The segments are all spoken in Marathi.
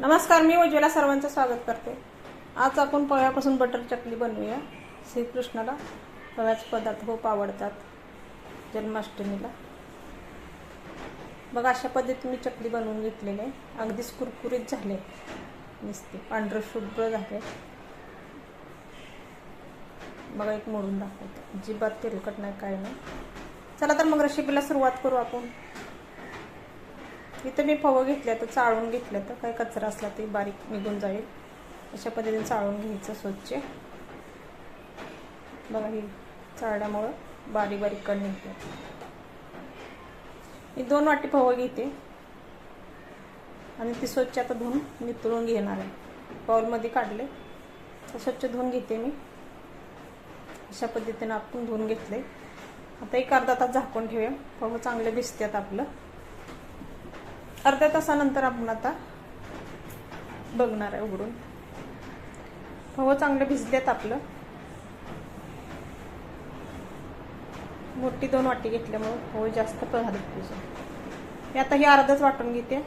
नमस्कार मी उज्ज्वला सर्वांचं स्वागत करते. आज आपण पोह्यापासून बटर चकली बनवूया. श्रीकृष्णाला पोह्याचे पदार्थ खूप आवडतात जन्माष्टमीला. बघा अशा पद्धतीने मी चकली बनवून घेतलेली आहे. अगदीच कुरकुरीत झाले. नुसते पांढरं शुभ्र झाले. बघा एक मोडून दाखवते. अजिबात तेलकट नाही काय नाही. चला तर मग रेसिपीला सुरुवात करू आपण. इथं मी फवं घेतल्या तर चाळून घेतलं तर काही कचरा असला ते बारीक निघून जाईल. अशा पद्धतीने चाळून घ्यायचं स्वच्छ. बघा ही चाळल्यामुळं बारीक बारीक कण निघतात मी दोन वाटी फवं घेते. आणि ती स्वच्छ आता धुवून नितळून घेणार आहे. पाऊलमध्ये काढले. तर स्वच्छ धुवून घेते मी. अशा पद्धतीनं आपण धुवून घेतले आता एक अर्धा तास झाकून ठेवूया. फवं चांगलं भिजतात आपलं. अर्ध्या तासानंतर आपण आता बघणार आहे उघडून. फवं चांगलं भिजलेत आपलं. मोठी दोन वाटी घेतल्यामुळे हो जास्त झाले तुझं. मी आता हे अर्धच वाटून घेते.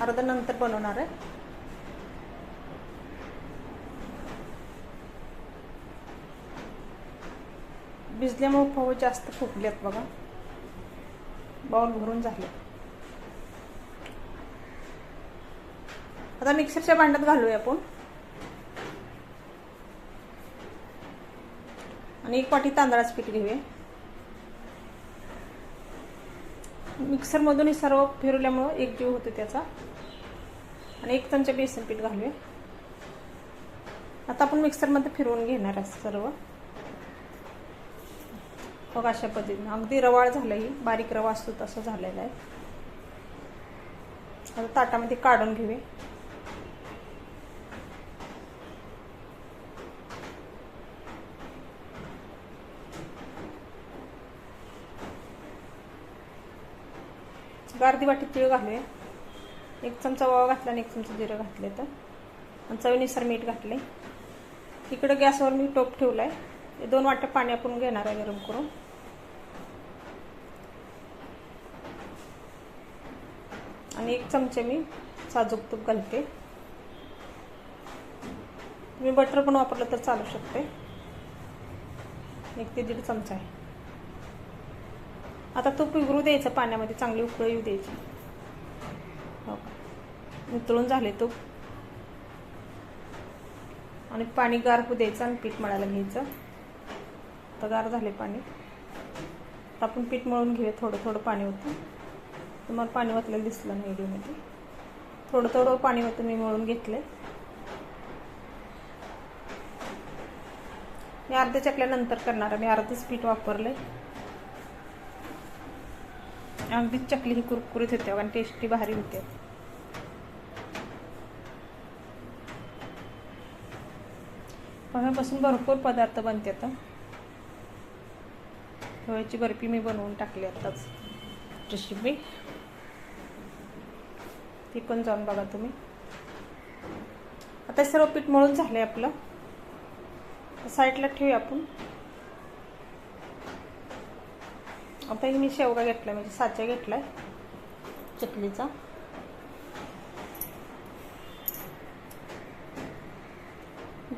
अर्ध नंतर बनवणार आहे. भिजल्यामुळे फवं जास्त फुगलेत बघा. बाऊल भरून झाले. आता मिक्सरच्या भांड्यात घालूया आपण. आणि एक वाटी तांदळाचं पीठ घेऊया. मिक्सरमधून सर्व फिरवल्यामुळं एक जीव होतो त्याचा. आणि एक चमचा बेसन पीठ घालूया. आता आपण मिक्सरमध्ये फिरवून घेणार आहे सर्व. मग अशा पद्धतीनं. अगदी रवाळ झालं ही बारीक रवा असतो तसं झालेलं आहे. आता ताटामध्ये काढून घेऊया. अर्धी वाटी तीळ घालूया एक चमचा ओवा घातला आणि एक चमचा जिरं घातले तर आणि चवीनुसार मीठ घातले इकडं गॅसवर मी टोप ठेवला आहे दोन वाट्या पाणी आपण घेणार आहे गरम करून. आणि एक चमचे मी साजूक तूप घालते. तुम्ही बटर पण वापरलं तर चालू शकते एक ते दीड चमचा आहे. आता तूप विगरू द्यायचं पाण्यामध्ये चांगली उकळ येऊ द्यायची. हो उतळून झाले तूप. आणि पाणी गार होऊ द्यायचं आणि पीठ मळायला घ्यायचं. आता गार झाले पाणी. आता आपण पीठ मळून घेऊया थोडं थोडं पाणी होतं तुम्हाला पाणी वाचलेलं दिसलं नाही व्हिडिओमध्ये. थोडं थोडं पाणी होतं मी मळून घेतलं मी अर्ध्या चकल्यानंतर करणार आहे. मी अर्धच पीठ वापरले अगदी चकली ही कुरकुरीत होते आणि टेस्टी भारी होते. पोह्यापासून भरपूर पदार्थ बनते आता. पोह्याची बर्फी मी बनवून टाकली आताच रेसिपी. ती पण जाऊन बघा तुम्ही. आता सर्व पीठ मळून झालंय आपलं. साईडला ठेवूया आपण. आता मी शेवगा घेतला म्हणजे साचा घेतलाय चकलीचा.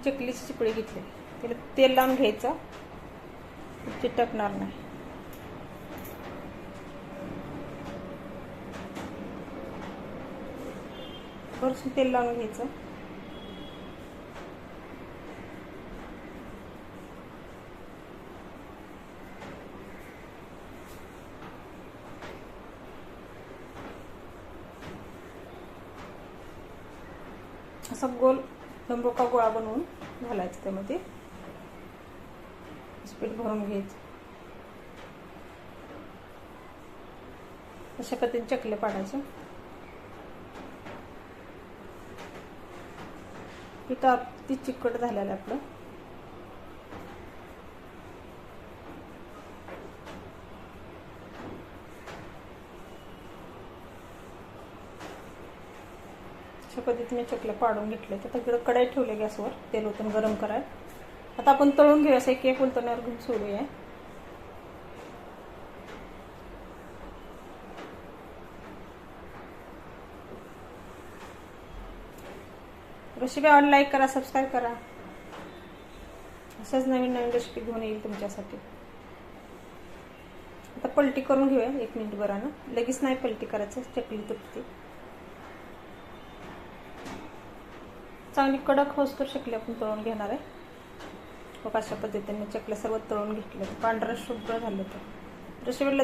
चकलीची चिपळी घेतली. त्याला तेल लावून घ्यायचं. चिटकणार नाही. भरसून तेल लावून घ्यायचं. असा गोल लंबोका गोळा बनवून घालायचा त्यामध्ये. स्पीड भरून घ्यायचं. अशा पद्धतीने चकले पाडायचं. इथं अगदी चिकट झालेलं आपलं. अशा पद्धतीने चकले पाडून घेतले तर तिकडं कढाई ठेवले गॅसवर तेल ओतून गरम कराय आता आपण तळून घेऊया असं एक एक उलटण्यावर घेऊन सोडूया. रेसिपी आवड लाईक करा सबस्क्राईब करा. असंच नवीन नवीन रेसिपी घेऊन येईल तुमच्यासाठी. आता पलटी करून घेऊया एक मिनिट बरानं लगेच नाही पलटी करायचं चकली तुटते. चांगली कडक होस तर आपण तळून घेणार आहे. बघ अशा पद्धतीने चकल्या सर्व तळून घेतलं पांढरं शुभ्र झालं तर. रेसिपीला